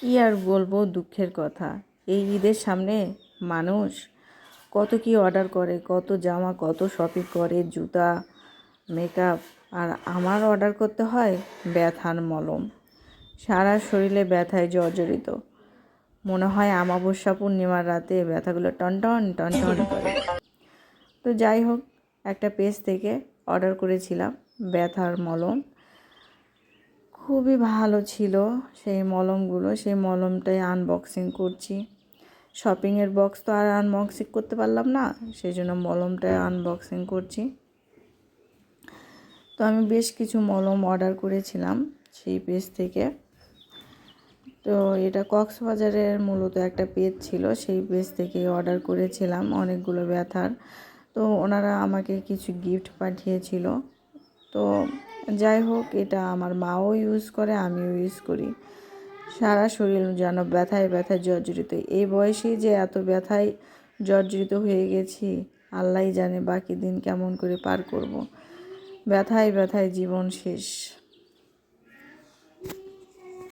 কি আর বলব দুঃখের কথা? এই ঈদের সামনে মানুষ কত কি অর্ডার করে, কত জামা, কত শপিং করে, জুতা মেকআপ আর আমার অর্ডার করতে হয় ব্যথার মলম। সারা শরীরে ব্যথায় জর্জরিত। মনে হয় আমাবস্যা পূর্ণিমার রাতে ব্যথাগুলো টনটন টনটন করে। তো যাই হোক, একটা পেজ থেকে অর্ডার করেছিলাম ব্যথার মলম। খুবই ভালো ছিল সেই মলমগুলো, সেই মলমটাই আনবক্সিং করছি। শপিংয়ের বক্স তো আর আনবক্সিং করতে পারলাম না, সেই জন্য মলমটাই আনবক্সিং করছি। তো আমি বেশ কিছু মলম অর্ডার করেছিলাম সেই পেজ থেকে। তো এটা কক্সবাজারের মূলত একটা পেজ ছিল, সেই পেজ থেকে অর্ডার করেছিলাম অনেকগুলো ব্যথার। তো ওনারা আমাকে কিছু গিফট পাঠিয়েছিল। তো যাই হোক, এটা আমার মাও ইউজ করে, আমিও ইউজ করি। সারা শরীর যেন ব্যথায় ব্যথায় জর্জরিত। এই বয়সেই যে এত ব্যথায় জর্জরিত হয়ে গেছি আল্লাহ জানে বাকি দিন কেমন করে পার করব। ব্যথায় ব্যথায় জীবন শেষ।